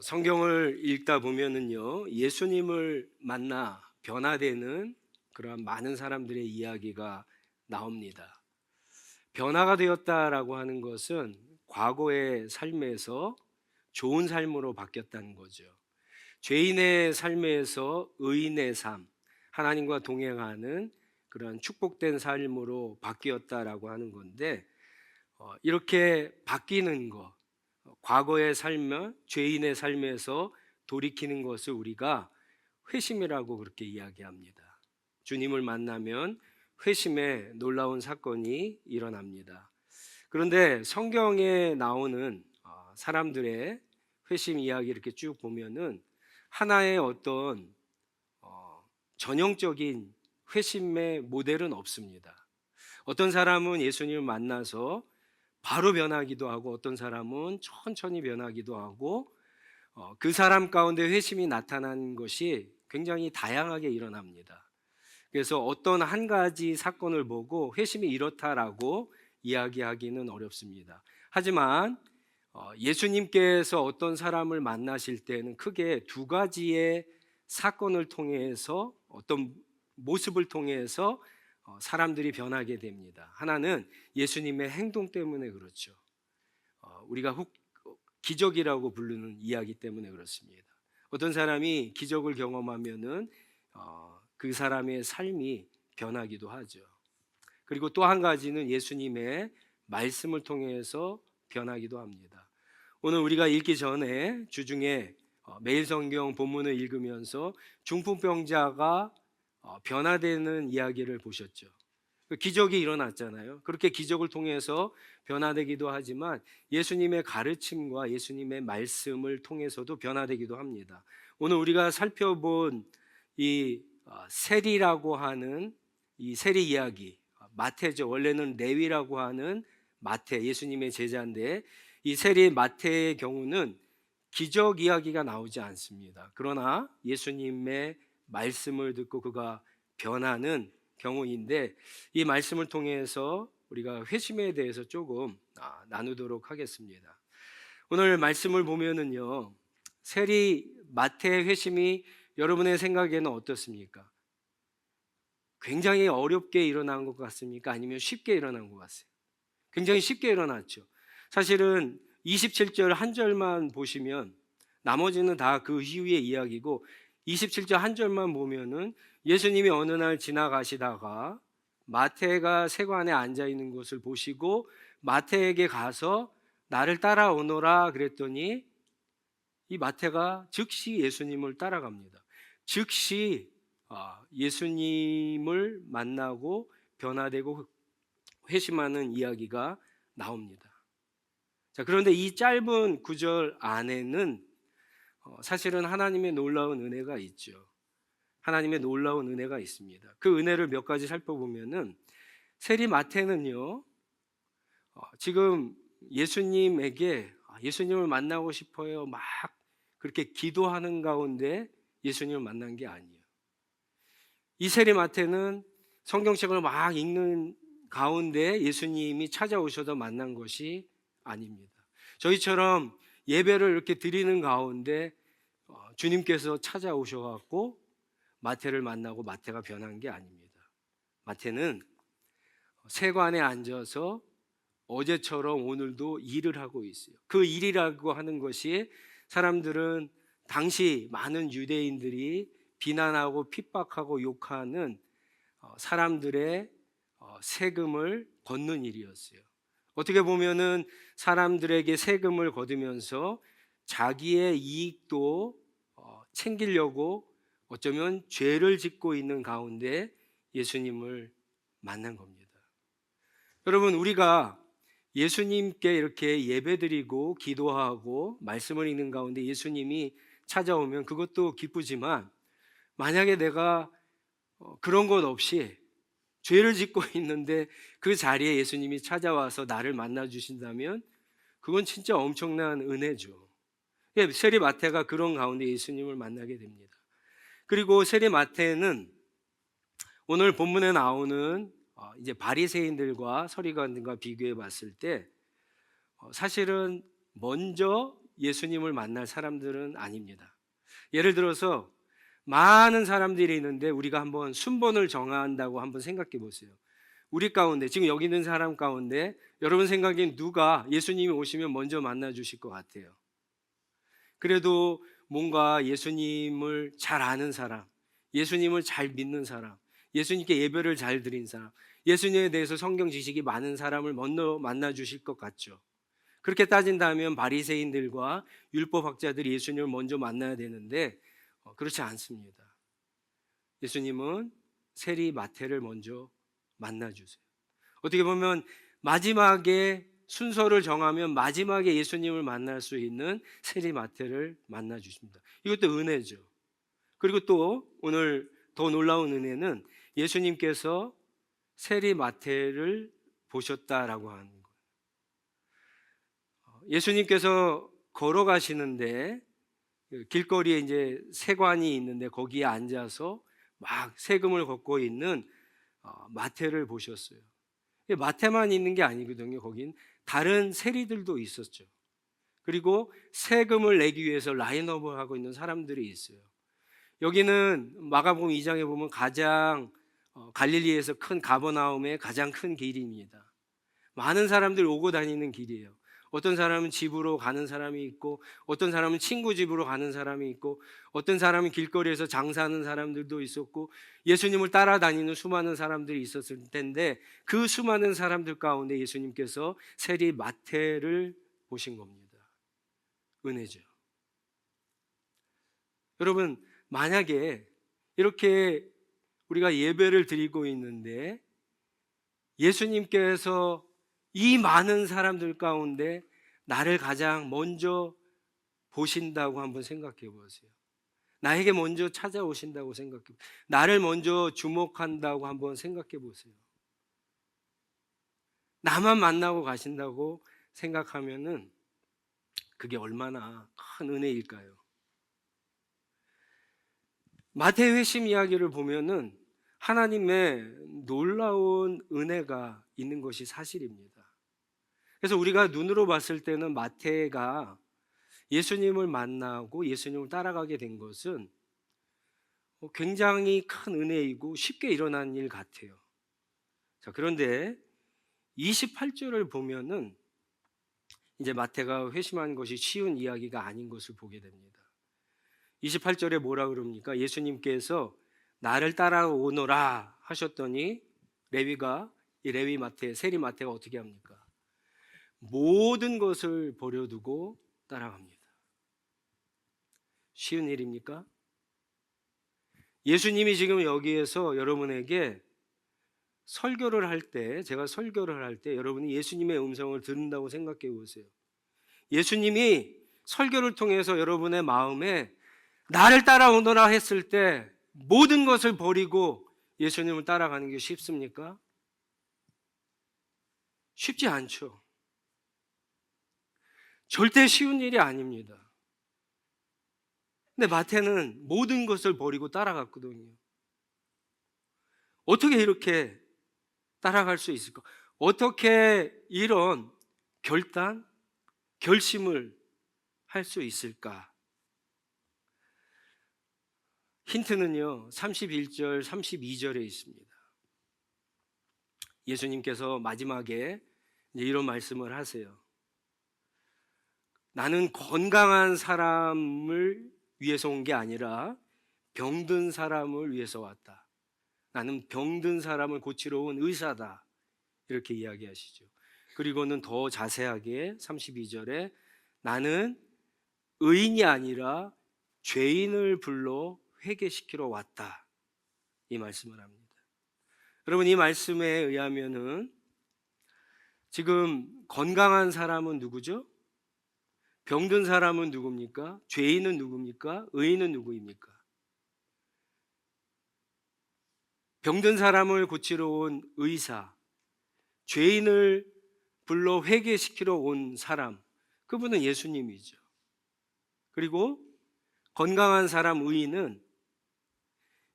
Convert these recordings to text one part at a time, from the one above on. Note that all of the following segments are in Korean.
어, 성경을 읽다 보면은요 예수님을 만나 변화되는 그러한 많은 사람들의 이야기가 나옵니다. 변화가 되었다라고 하는 것은 과거의 삶에서 좋은 삶으로 바뀌었다는 거죠. 죄인의 삶에서 의인의 삶, 하나님과 동행하는 그런 축복된 삶으로 바뀌었다라고 하는 건데 어, 이렇게 바뀌는 것, 어, 과거의 삶, 죄인의 삶에서 돌이키는 것을 우리가 회심이라고 그렇게 이야기합니다. 주님을 만나면 회심의 놀라운 사건이 일어납니다. 그런데 성경에 나오는 어, 사람들의 회심 이야기 이렇게 쭉 보면은 하나의 어떤 어, 전형적인 회심의 모델은 없습니다. 어떤 사람은 예수님을 만나서 바로 변하기도 하고 어떤 사람은 천천히 변하기도 하고 어, 그 사람 가운데 회심이 나타난 것이 굉장히 다양하게 일어납니다. 그래서 어떤 한 가지 사건을 보고 회심이 이렇다라고 이야기하기는 어렵습니다. 하지만 어, 예수님께서 어떤 사람을 만나실 때는 크게 두 가지의 사건을 통해서 어떤 모습을 통해서 어, 사람들이 변하게 됩니다. 하나는 예수님의 행동 때문에 그렇죠. 어, 우리가 훅 기적이라고 부르는 이야기 때문에 그렇습니다. 어떤 사람이 기적을 경험하면은 어, 그 사람의 삶이 변하기도 하죠. 그리고 또 한 가지는 예수님의 말씀을 통해서 변하기도 합니다. 오늘 우리가 읽기 전에 주중에 어, 매일 성경 본문을 읽으면서 중풍병자가 어, 변화되는 이야기를 보셨죠. 그 기적이 일어났잖아요. 그렇게 기적을 통해서 변화되기도 하지만 예수님의 가르침과 예수님의 말씀을 통해서도 변화되기도 합니다. 오늘 우리가 살펴본 이 어, 세리라고 하는 이 세리 이야기 마태죠. 원래는 레위라고 하는 마태 예수님의 제자인데 이 세리 마태의 경우는 기적 이야기가 나오지 않습니다. 그러나 예수님의 말씀을 듣고 그가 변하는 경우인데 이 말씀을 통해서 우리가 회심에 대해서 조금 아, 나누도록 하겠습니다. 오늘 말씀을 보면은요. 세리 마태의 회심이 여러분의 생각에는 어떻습니까? 굉장히 어렵게 일어난 것 같습니까? 아니면 쉽게 일어난 것 같아요? 굉장히 쉽게 일어났죠. 사실은 27절 한 절만 보시면 나머지는 다 그 이후의 이야기고 27절 한 절만 보면은 예수님이 어느 날 지나가시다가 마태가 세관에 앉아 있는 것을 보시고 마태에게 가서 나를 따라오너라 그랬더니 이 마태가 즉시 예수님을 따라갑니다. 즉시 아, 예수님을 만나고 변화되고 회심하는 이야기가 나옵니다. 자, 그런데 이 짧은 구절 안에는 어, 사실은 하나님의 놀라운 은혜가 있죠. 하나님의 놀라운 은혜가 있습니다. 그 은혜를 몇 가지 살펴보면은 세리 마태는요, 어, 지금 예수님에게 아, 예수님을 만나고 싶어요. 막 그렇게 기도하는 가운데 예수님을 만난 게 아니에요. 이 세리 마태는 성경책을 막 읽는 가운데 예수님이 찾아오셔서 만난 것이 아닙니다. 저희처럼 예배를 이렇게 드리는 가운데 어, 주님께서 찾아오셔갖고 마태를 만나고 마태가 변한 게 아닙니다. 마태는 세관에 앉아서 어제처럼 오늘도 일을 하고 있어요. 그 일이라고 하는 것이 사람들은 당시 많은 유대인들이 비난하고 핍박하고 욕하는 어, 사람들의 어, 세금을 걷는 일이었어요. 어떻게 보면은 사람들에게 세금을 거두면서 자기의 이익도 어, 챙기려고 어쩌면 죄를 짓고 있는 가운데 예수님을 만난 겁니다. 여러분, 우리가 예수님께 이렇게 예배드리고 기도하고 말씀을 읽는 가운데 예수님이 찾아오면 그것도 기쁘지만 만약에 내가 어, 그런 것 없이 죄를 짓고 있는데 그 자리에 예수님이 찾아와서 나를 만나 주신다면 그건 진짜 엄청난 은혜죠. 예, 세리 마태가 그런 가운데 예수님을 만나게 됩니다. 그리고 세리 마태는 오늘 본문에 나오는 어, 이제 바리새인들과 서리관들과 비교해 봤을 때 어, 사실은 먼저 예수님을 만날 사람들은 아닙니다. 예를 들어서 많은 사람들이 있는데 우리가 한번 순번을 정한다고 한번 생각해 보세요. 우리 가운데 지금 여기 있는 사람 가운데 여러분 생각엔 누가 예수님이 오시면 먼저 만나 주실 것 같아요. 그래도 뭔가 예수님을 잘 아는 사람, 예수님을 잘 믿는 사람, 예수님께 예배를 잘 드린 사람, 예수님에 대해서 성경 지식이 많은 사람을 먼저 만나 주실 것 같죠. 그렇게 따진다면 바리새인들과 율법 학자들이 예수님을 먼저 만나야 되는데 어, 그렇지 않습니다. 예수님은 세리 마태를 먼저 만나 주세요. 어떻게 보면 마지막에 순서를 정하면 마지막에 예수님을 만날 수 있는 세리 마태를 만나 주십니다. 이것도 은혜죠. 그리고 또 오늘 더 놀라운 은혜는 예수님께서 세리 마태를 보셨다라고 하는 거예요. 어, 예수님께서 걸어가시는데 그 길거리에 이제 세관이 있는데 거기에 앉아서 막 세금을 걷고 있는 어, 마태를 보셨어요. 마태만 있는 게 아니거든요. 거긴 다른 세리들도 있었죠. 그리고 세금을 내기 위해서 라인업을 하고 있는 사람들이 있어요. 여기는 마가복음 2장에 보면 가장 어, 갈릴리에서 큰 가버나움의 가장 큰 길입니다. 많은 사람들 오고 다니는 길이에요. 어떤 사람은 집으로 가는 사람이 있고, 어떤 사람은 친구 집으로 가는 사람이 있고, 어떤 사람은 길거리에서 장사하는 사람들도 있었고, 예수님을 따라다니는 수많은 사람들이 있었을 텐데, 그 수많은 사람들 가운데 예수님께서 세리 마태를 보신 겁니다. 은혜죠. 여러분, 만약에 이렇게 우리가 예배를 드리고 있는데, 예수님께서 이 많은 사람들 가운데 나를 가장 먼저 보신다고 한번 생각해 보세요. 나에게 먼저 찾아오신다고 생각해 보세요. 나를 먼저 주목한다고 한번 생각해 보세요. 나만 만나고 가신다고 생각하면은 그게 얼마나 큰 은혜일까요? 마태 회심 이야기를 보면은 하나님의 놀라운 은혜가 있는 것이 사실입니다. 그래서 우리가 눈으로 봤을 때는 마태가 예수님을 만나고 예수님을 따라가게 된 것은 굉장히 큰 은혜이고 쉽게 일어난 일 같아요. 자, 그런데 28절을 보면은 이제 마태가 회심한 것이 쉬운 이야기가 아닌 것을 보게 됩니다. 28절에 뭐라 그럽니까? 예수님께서 나를 따라오너라 하셨더니 레위가 이 레위 마태, 세리 마태가 어떻게 합니까? 모든 것을 버려두고 따라갑니다. 쉬운 일입니까? 예수님이 지금 여기에서 여러분에게 설교를 할 때, 제가 설교를 할 때 여러분이 예수님의 음성을 듣는다고 생각해 보세요. 예수님이 설교를 통해서 여러분의 마음에 나를 따라오너라 했을 때 모든 것을 버리고 예수님을 따라가는 게 쉽습니까? 쉽지 않죠. 절대 쉬운 일이 아닙니다. 근데 마태는 모든 것을 버리고 따라갔거든요. 어떻게 이렇게 따라갈 수 있을까? 어떻게 이런 결단, 결심을 할 수 있을까? 힌트는요, 31절, 32절에 있습니다. 예수님께서 마지막에 이런 말씀을 하세요. 나는 건강한 사람을 위해서 온 게 아니라 병든 사람을 위해서 왔다. 나는 병든 사람을 고치러 온 의사다. 이렇게 이야기하시죠. 그리고는 더 자세하게 32절에 나는 의인이 아니라 죄인을 불러 회개시키러 왔다. 이 말씀을 합니다. 여러분 이 말씀에 의하면은 지금 건강한 사람은 누구죠? 병든 사람은 누굽니까? 죄인은 누굽니까? 의인은 누구입니까? 병든 사람을 고치러 온 의사, 죄인을 불러 회개시키러 온 사람, 그분은 예수님이죠. 그리고 건강한 사람 의인은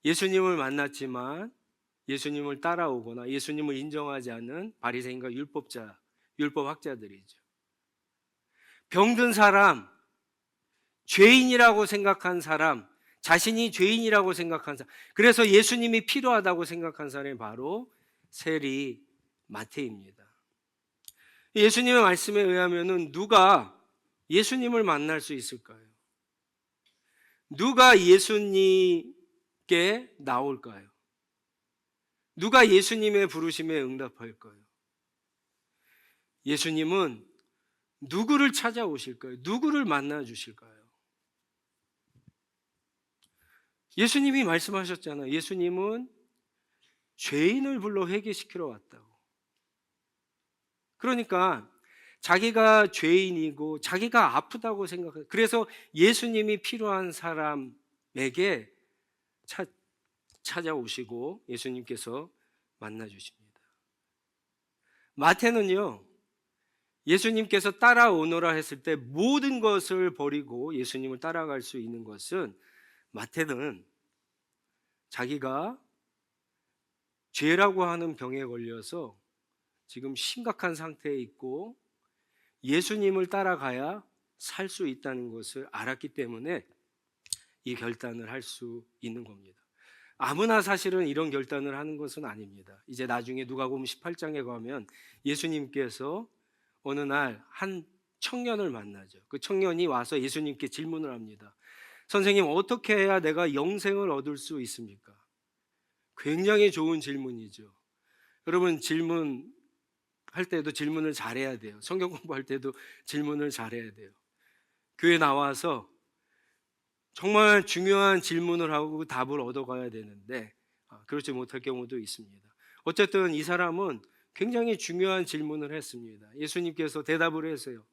예수님을 만났지만 예수님을 따라오거나 예수님을 인정하지 않는 바리새인과 율법자, 율법학자들이죠. 병든 사람, 죄인이라고 생각한 사람, 자신이 죄인이라고 생각한 사람, 그래서 예수님이 필요하다고 생각한 사람이 바로 세리 마태입니다. 예수님의 말씀에 의하면은 누가 예수님을 만날 수 있을까요? 누가 예수님께 나올까요? 누가 예수님의 부르심에 응답할까요? 예수님은 누구를 찾아오실까요? 누구를 만나 주실까요? 예수님이 말씀하셨잖아요. 예수님은 죄인을 불러 회개시키러 왔다고. 그러니까 자기가 죄인이고 자기가 아프다고 생각해요. 그래서 예수님이 필요한 사람에게 차, 찾아오시고 예수님께서 만나 주십니다. 마태는요. 예수님께서 따라오너라 했을 때 모든 것을 버리고 예수님을 따라갈 수 있는 것은 마태는 자기가 죄라고 하는 병에 걸려서 지금 심각한 상태에 있고 예수님을 따라가야 살 수 있다는 것을 알았기 때문에 이 결단을 할 수 있는 겁니다. 아무나 사실은 이런 결단을 하는 것은 아닙니다. 이제 나중에 누가복음 18장에 가면 예수님께서 어느 날 한 청년을 만나죠. 그 청년이 와서 예수님께 질문을 합니다. 선생님, 어떻게 해야 내가 영생을 얻을 수 있습니까? 굉장히 좋은 질문이죠. 여러분, 질문 할 때도 질문을 잘해야 돼요. 성경 공부할 때도 질문을 잘해야 돼요. 교회 나와서 정말 중요한 질문을 하고 그 답을 얻어가야 되는데 아, 그렇지 못할 경우도 있습니다. 어쨌든 이 사람은 굉장히 중요한 질문을 했습니다. 예수님께서 대답을 했어요.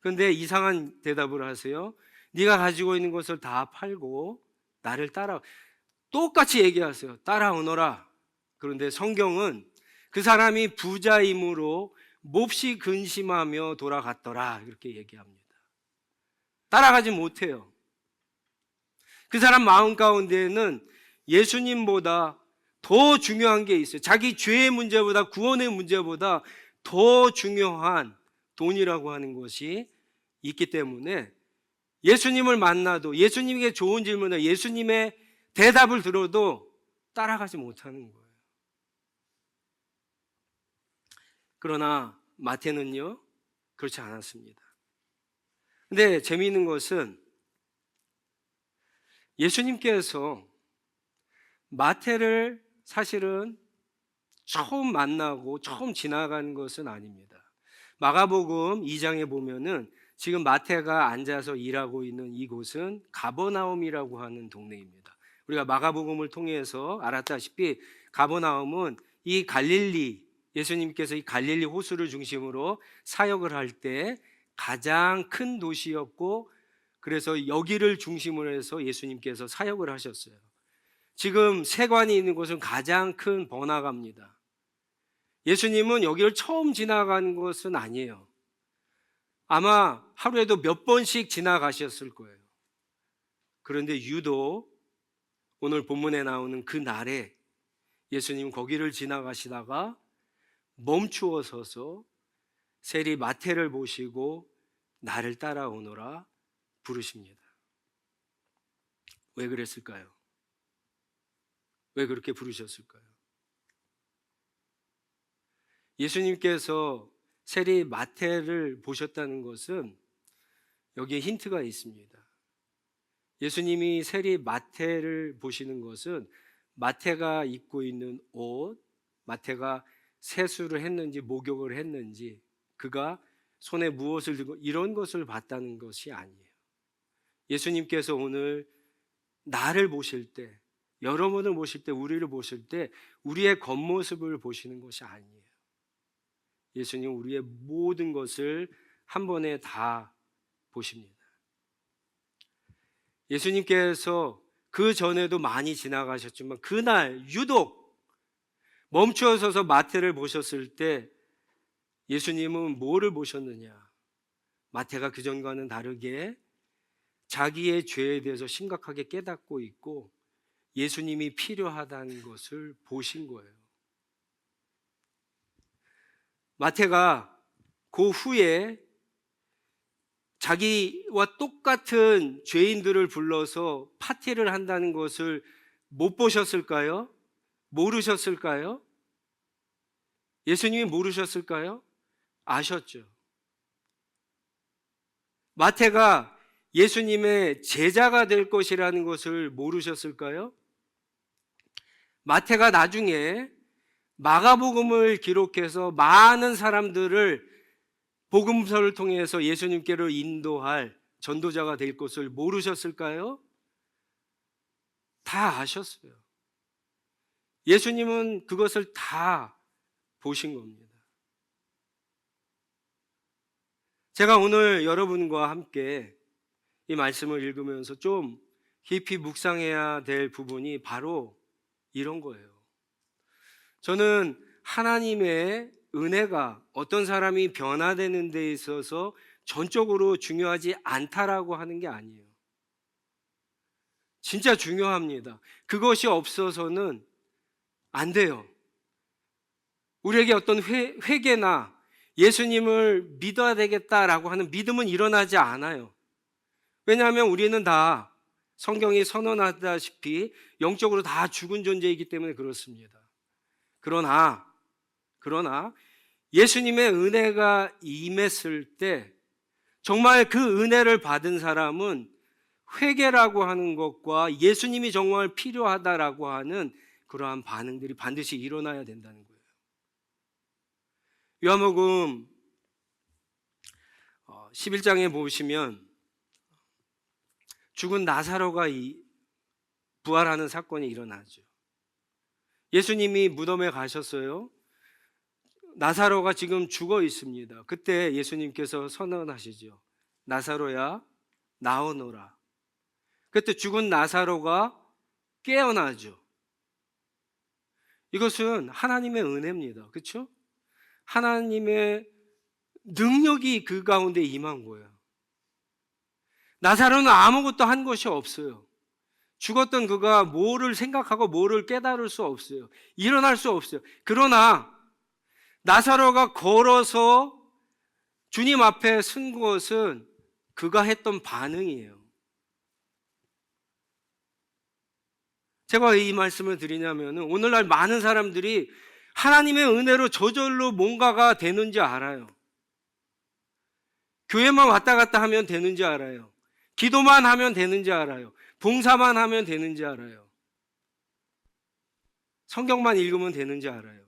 그런데 이상한 대답을 하세요. 네가 가지고 있는 것을 다 팔고 나를 따라 똑같이 얘기하세요. 따라오너라. 그런데 성경은 그 사람이 부자임으로 몹시 근심하며 돌아갔더라. 이렇게 얘기합니다. 따라가지 못해요. 그 사람 마음 가운데에는 예수님보다 더 중요한 게 있어요. 자기 죄의 문제보다 구원의 문제보다 더 중요한 돈이라고 하는 것이 있기 때문에 예수님을 만나도 예수님에게 좋은 질문을 예수님의 대답을 들어도 따라가지 못하는 거예요. 그러나 마태는요, 그렇지 않았습니다. 근데 재미있는 것은 예수님께서 마태를 사실은 처음 만나고 처음 지나간 것은 아닙니다. 마가복음 2장에 보면은 지금 마태가 앉아서 일하고 있는 이곳은 가버나움이라고 하는 동네입니다. 우리가 마가복음을 통해서 알았다시피 가버나움은 이 갈릴리 예수님께서 이 갈릴리 호수를 중심으로 사역을 할 때 가장 큰 도시였고 그래서 여기를 중심으로 해서 예수님께서 사역을 하셨어요. 지금 세관이 있는 곳은 가장 큰 번화가입니다. 예수님은 여기를 처음 지나간 것은 아니에요. 아마 하루에도 몇 번씩 지나가셨을 거예요. 그런데 유독 오늘 본문에 나오는 그 날에 예수님 거기를 지나가시다가 멈추어 서서 세리 마태를 보시고 나를 따라오너라 부르십니다. 왜 그랬을까요? 왜 그렇게 부르셨을까요? 예수님께서 세리 마태를 보셨다는 것은 여기에 힌트가 있습니다. 예수님이 세리 마태를 보시는 것은 마태가 입고 있는 옷, 마태가 세수를 했는지 목욕을 했는지 그가 손에 무엇을 들고 이런 것을 봤다는 것이 아니에요. 예수님께서 오늘 나를 보실 때 여러분을 보실 때 우리를 보실 때 우리의 겉모습을 보시는 것이 아니에요. 예수님 우리의 모든 것을 한 번에 다 보십니다. 예수님께서 그 전에도 많이 지나가셨지만 그날 유독 멈추어 서서 마태를 보셨을 때 예수님은 뭐를 보셨느냐? 마태가 그 전과는 다르게 자기의 죄에 대해서 심각하게 깨닫고 있고 예수님이 필요하다는 것을 보신 거예요. 마태가 그 후에 자기와 똑같은 죄인들을 불러서 파티를 한다는 것을 못 보셨을까요? 모르셨을까요? 예수님이 모르셨을까요? 아셨죠. 마태가 예수님의 제자가 될 것이라는 것을 모르셨을까요? 마태가 나중에 마가복음을 기록해서 많은 사람들을 복음서를 통해서 예수님께로 인도할 전도자가 될 것을 모르셨을까요? 다 아셨어요. 예수님은 그것을 다 보신 겁니다. 제가 오늘 여러분과 함께 이 말씀을 읽으면서 좀 깊이 묵상해야 될 부분이 바로 이런 거예요. 저는 하나님의 은혜가 어떤 사람이 변화되는 데 있어서 전적으로 중요하지 않다라고 하는 게 아니에요. 진짜 중요합니다. 그것이 없어서는 안 돼요. 우리에게 어떤 회, 회개나 예수님을 믿어야 되겠다라고 하는 믿음은 일어나지 않아요. 왜냐하면 우리는 다 성경이 선언하다시피 영적으로 다 죽은 존재이기 때문에 그렇습니다. 그러나, 그러나 예수님의 은혜가 임했을 때 정말 그 은혜를 받은 사람은 회개라고 하는 것과 예수님이 정말 필요하다라고 하는 그러한 반응들이 반드시 일어나야 된다는 거예요. 요한복음 11장에 보시면 죽은 나사로가 부활하는 사건이 일어나죠. 예수님이 무덤에 가셨어요. 나사로가 지금 죽어 있습니다. 그때 예수님께서 선언하시죠. 나사로야, 나오너라. 그때 죽은 나사로가 깨어나죠. 이것은 하나님의 은혜입니다. 그렇죠? 하나님의 능력이 그 가운데 임한 거예요. 나사로는 아무것도 한 것이 없어요. 죽었던 그가 뭐를 생각하고 뭐를 깨달을 수 없어요. 일어날 수 없어요. 그러나 나사로가 걸어서 주님 앞에 쓴 것은 그가 했던 반응이에요. 제가 이 말씀을 드리냐면 오늘날 많은 사람들이 하나님의 은혜로 저절로 뭔가가 되는지 알아요. 교회만 왔다 갔다 하면 되는지 알아요. 기도만 하면 되는지 알아요. 봉사만 하면 되는지 알아요. 성경만 읽으면 되는지 알아요.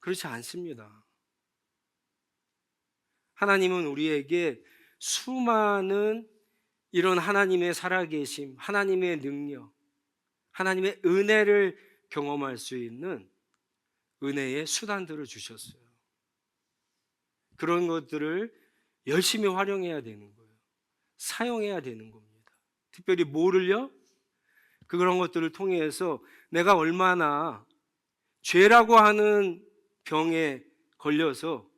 그렇지 않습니다. 하나님은 우리에게 수많은 이런 하나님의 살아계심, 하나님의 능력, 하나님의 은혜를 경험할 수 있는 은혜의 수단들을 주셨어요. 그런 것들을 열심히 활용해야 되는 거예요. 사용해야 되는 겁니다. 특별히 뭐를요? 그런 것들을 통해서 내가 얼마나 죄라고 하는 병에 걸려서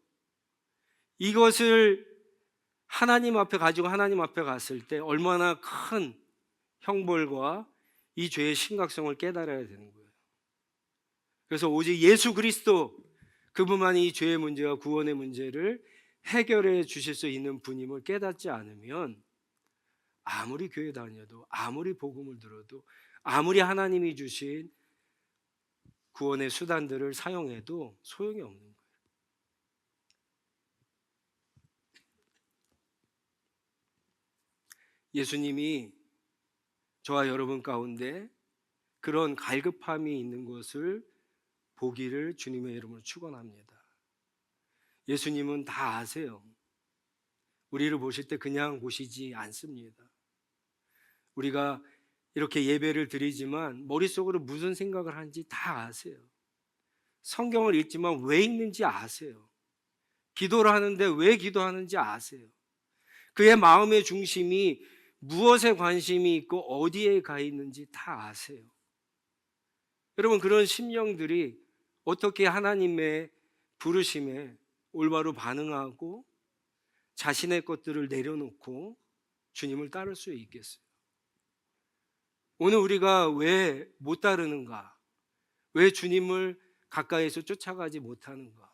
이것을 하나님 앞에 가지고 하나님 앞에 갔을 때 얼마나 큰 형벌과 이 죄의 심각성을 깨달아야 되는 거예요. 그래서 오직 예수 그리스도 그분만이 이 죄의 문제와 구원의 문제를 해결해 주실 수 있는 분임을 깨닫지 않으면 아무리 교회 다녀도 아무리 복음을 들어도 아무리 하나님이 주신 구원의 수단들을 사용해도 소용이 없는 거예요. 예수님이 저와 여러분 가운데 그런 갈급함이 있는 것을 보기를 주님의 이름으로 축원합니다. 예수님은 다 아세요. 우리를 보실 때 그냥 보시지 않습니다. 우리가 이렇게 예배를 드리지만 머릿속으로 무슨 생각을 하는지 다 아세요. 성경을 읽지만 왜 읽는지 아세요. 기도를 하는데 왜 기도하는지 아세요. 그의 마음의 중심이 무엇에 관심이 있고 어디에 가 있는지 다 아세요. 여러분, 그런 심령들이 어떻게 하나님의 부르심에 올바로 반응하고 자신의 것들을 내려놓고 주님을 따를 수 있겠어요? 오늘 우리가 왜 못 따르는가? 왜 주님을 가까이서 쫓아가지 못하는가?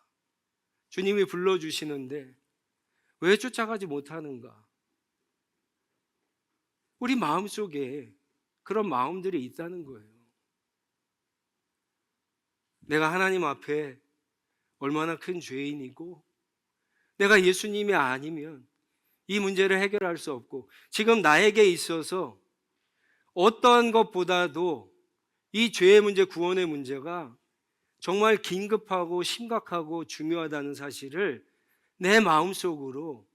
주님이 불러주시는데 왜 쫓아가지 못하는가? 우리 마음 속에 그런 마음들이 있다는 거예요. 내가 하나님 앞에 얼마나 큰 죄인이고, 내가 예수님이 아니면 이 문제를 해결할 수 없고, 지금 나에게 있어서 어떤 것보다도 이 죄의 문제, 구원의 문제가 정말 긴급하고 심각하고 중요하다는 사실을 내 마음속으로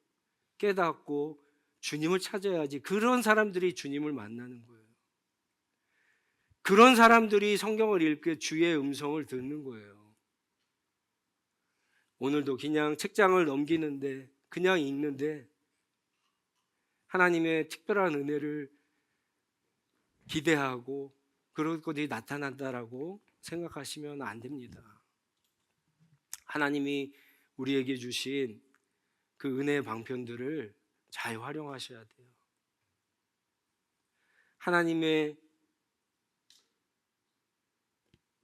깨닫고 주님을 찾아야지 그런 사람들이 주님을 만나는 거예요. 그런 사람들이 성경을 읽게 주의 음성을 듣는 거예요. 오늘도 그냥 책장을 넘기는데 그냥 읽는데 하나님의 특별한 은혜를 기대하고 그런 것이 나타난다라고 생각하시면 안 됩니다. 하나님이 우리에게 주신 그 은혜의 방편들을 잘 활용하셔야 돼요. 하나님의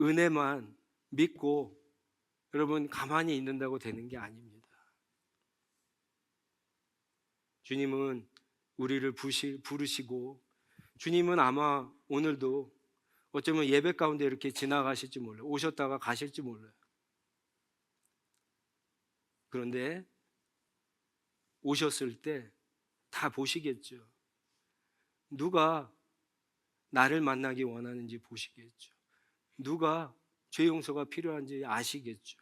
은혜만 믿고 여러분 가만히 있는다고 되는 게 아닙니다. 주님은 우리를 부르시고 주님은 아마 오늘도 어쩌면 예배 가운데 이렇게 지나가실지 몰라요. 오셨다가 가실지 몰라요. 그런데 오셨을 때 다 보시겠죠. 누가 나를 만나기 원하는지 보시겠죠. 누가 죄 용서가 필요한지 아시겠죠.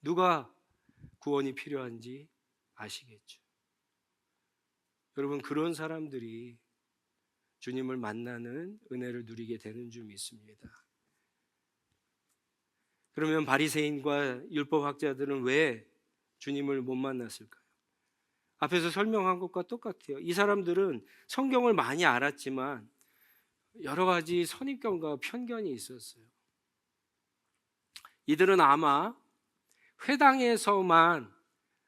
누가 구원이 필요한지 아시겠죠. 여러분 그런 사람들이 주님을 만나는 은혜를 누리게 되는 줄 믿습니다. 그러면 바리새인과 율법 학자들은 왜 주님을 못 만났을까요? 앞에서 설명한 것과 똑같아요. 이 사람들은 성경을 많이 알았지만 여러 가지 선입견과 편견이 있었어요. 이들은 아마 회당에서만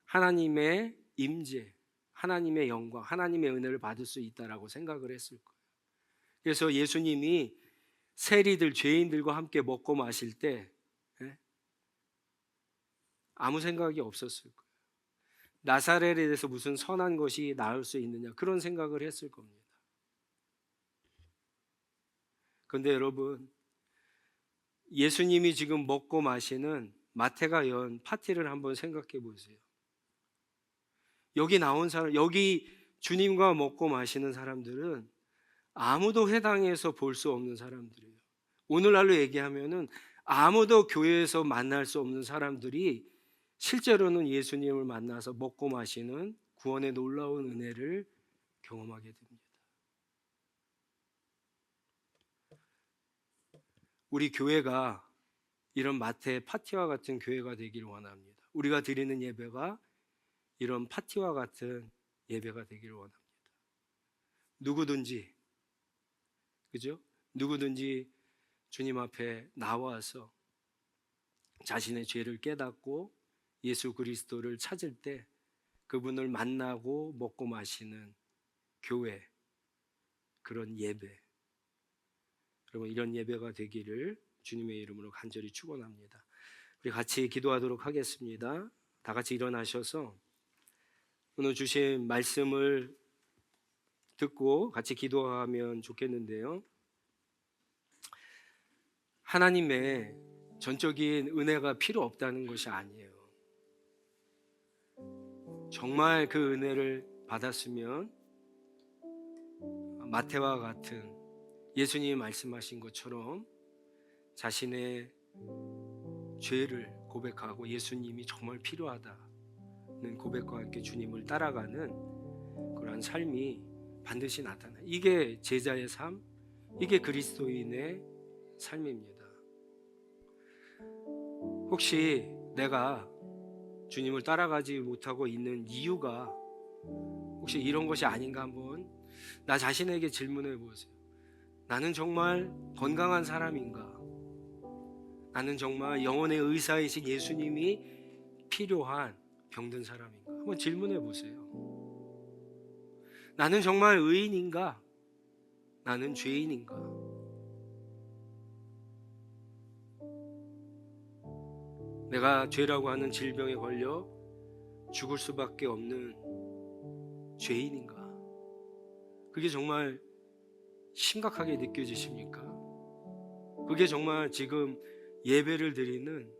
하나님의 임재, 하나님의 영광, 하나님의 은혜를 받을 수 있다라고 생각을 했을 거예요. 그래서 예수님이 세리들, 죄인들과 함께 먹고 마실 때 예? 아무 생각이 없었을 거예요. 나사렛에 대해서 무슨 선한 것이 나올 수 있느냐 그런 생각을 했을 겁니다. 그런데 여러분 예수님이 지금 먹고 마시는 마태가 연 파티를 한번 생각해 보세요. 여기 나온 사람, 여기 주님과 먹고 마시는 사람들은 아무도 회당에서 볼 수 없는 사람들이에요. 오늘날로 얘기하면은 아무도 교회에서 만날 수 없는 사람들이 실제로는 예수님을 만나서 먹고 마시는 구원의 놀라운 은혜를 경험하게 됩니다. 우리 교회가 이런 마태 파티와 같은 교회가 되기를 원합니다. 우리가 드리는 예배가 이런 파티와 같은 예배가 되기를 원합니다. 누구든지 그죠? 누구든지 주님 앞에 나와서 자신의 죄를 깨닫고 예수 그리스도를 찾을 때 그분을 만나고 먹고 마시는 교회 그런 예배 여러분 이런 예배가 되기를 주님의 이름으로 간절히 축원합니다. 우리 같이 기도하도록 하겠습니다. 다 같이 일어나셔서 오늘 주신 말씀을 듣고 같이 기도하면 좋겠는데요. 하나님의 전적인 은혜가 필요 없다는 것이 아니에요. 정말 그 은혜를 받았으면 마태와 같은 예수님이 말씀하신 것처럼 자신의 죄를 고백하고 예수님이 정말 필요하다는 고백과 함께 주님을 따라가는 그러한 삶이 반드시 나타나. 이게 제자의 삶, 이게 그리스도인의 삶입니다. 혹시 내가 주님을 따라가지 못하고 있는 이유가 혹시 이런 것이 아닌가 한번 나 자신에게 질문해 보세요. 나는 정말 건강한 사람인가? 나는 정말 영혼의 의사이신 예수님이 필요한 병든 사람인가? 한번 질문해 보세요. 나는 정말 의인인가? 나는 죄인인가? 내가 죄라고 하는 질병에 걸려 죽을 수밖에 없는 죄인인가? 그게 정말 심각하게 느껴지십니까? 그게 정말 지금 예배를 드리는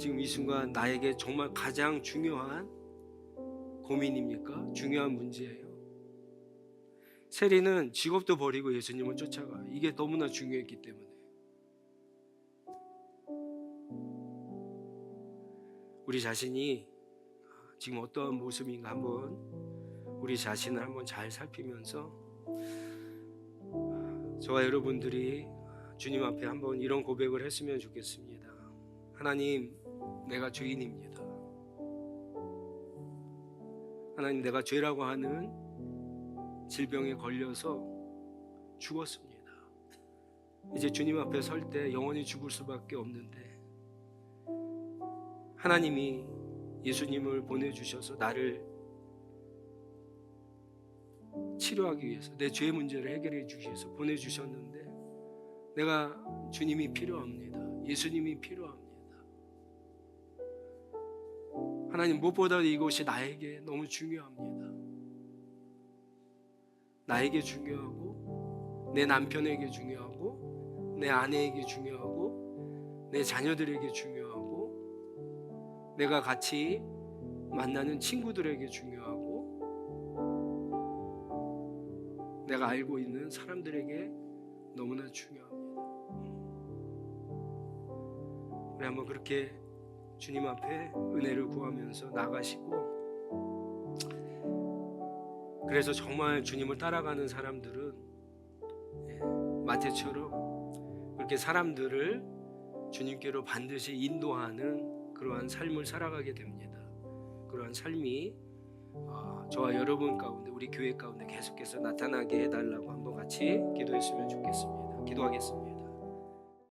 지금 이 순간 나에게 정말 가장 중요한 고민입니까? 중요한 문제예요. 세리는 직업도 버리고 예수님을 쫓아가. 이게 너무나 중요했기 때문에. 우리 자신이 지금 어떠한 모습인가 한번 우리 자신을 한번 잘 살피면서 저와 여러분들이 주님 앞에 한번 이런 고백을 했으면 좋겠습니다. 하나님, 내가 죄인입니다. 하나님, 내가 죄라고 하는 질병에 걸려서 죽었습니다. 이제 주님 앞에 설 때 영원히 죽을 수밖에 없는데 하나님이 예수님을 보내주셔서 나를 치료하기 위해서 내 죄 문제를 해결해 위해서 보내주셨는데 내가 주님이 필요합니다. 예수님이 필요합니다. 하나님 무엇보다 이것이 나에게 너무 중요합니다. 나에게 중요하고 내 남편에게 중요하고 내 아내에게 중요하고 내 자녀들에게 중요하고 내가 같이 만나는 친구들에게 중요하고 내가 알고 있는 사람들에게 너무나 중요합니다. 우리 한번 그렇게 주님 앞에 은혜를 구하면서 나가시고 그래서 정말 주님을 따라가는 사람들은 예, 마태처럼 그렇게 사람들을 주님께로 반드시 인도하는 그러한 삶을 살아가게 됩니다. 그러한 삶이 어, 저와 여러분 가운데 우리 교회 가운데 계속해서 나타나게 해달라고 한번 같이 기도했으면 좋겠습니다. 기도하겠습니다.